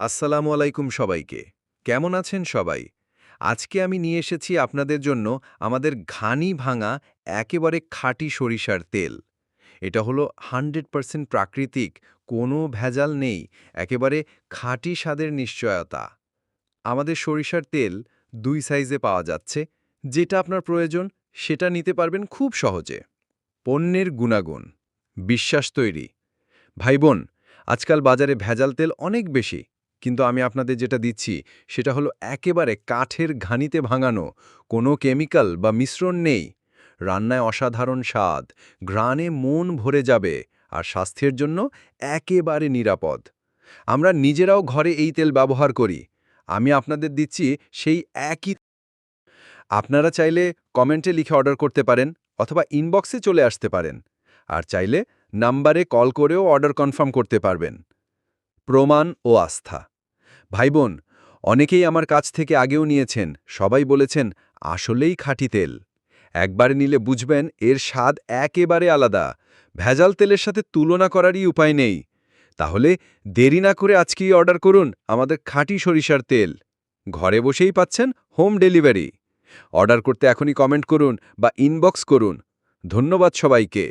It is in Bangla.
আসসালামু আলাইকুম সবাইকে। কেমন আছেন সবাই? আজকে আমি নিয়ে এসেছি আপনাদের জন্য আমাদের ঘানি ভাঙা একেবারে খাঁটি সরিষার তেল। এটা হলো হান্ড্রেড পারসেন্ট প্রাকৃতিক, কোনো ভেজাল নেই, একেবারে খাঁটি স্বাদের নিশ্চয়তা। আমাদের সরিষার তেল দুই সাইজে পাওয়া যাচ্ছে, যেটা আপনার প্রয়োজন, সেটা নিতে পারবেন খুব সহজে। পণ্যের গুণাগুণ, বিশ্বাস তৈরি। ভাই বোন আজকাল বাজারে ভেজাল তেল অনেক বেশি। কিন্তু আমি আপনাদের যেটা দিচ্ছি, সেটা হলো একেবারে কাঠের ঘানিতে ভাঙানো, কোনো কেমিক্যাল বা মিশ্রণ নেই। রান্নায় অসাধারণ স্বাদ, ঘ্রাণে মন ভরে যাবে, আর স্বাস্থ্যের জন্য একেবারে নিরাপদ। আমরা নিজেরাও ঘরে এই তেল ব্যবহার করি। আমি আপনাদের দিচ্ছি সেই একই আপনারা চাইলে কমেন্টে লিখে অর্ডার করতে পারেন, অথবা ইনবক্সে চলে আসতে পারেন। আর চাইলে নাম্বারে কল করেও অর্ডার কনফার্ম করতে পারবেন। প্রমাণ ও আস্থা। ভাই বোন অনেকেই আমার কাছ থেকে আগেও নিয়েছেন, সবাই বলেছেন, আসলেই খাঁটি তেল। একবার নিলে বুঝবেন, এর স্বাদ একেবারে আলাদা। ভেজাল তেলের সাথে তুলনা করারই উপায় নেই। তাহলে দেরি না করে আজকেই অর্ডার করুন আমাদের খাঁটি সরিষার তেল। ঘরে বসেই পাচ্ছেন হোম ডেলিভারি। অর্ডার করতে এখনই কমেন্ট করুন বা ইনবক্স করুন। ধন্যবাদ সবাইকে।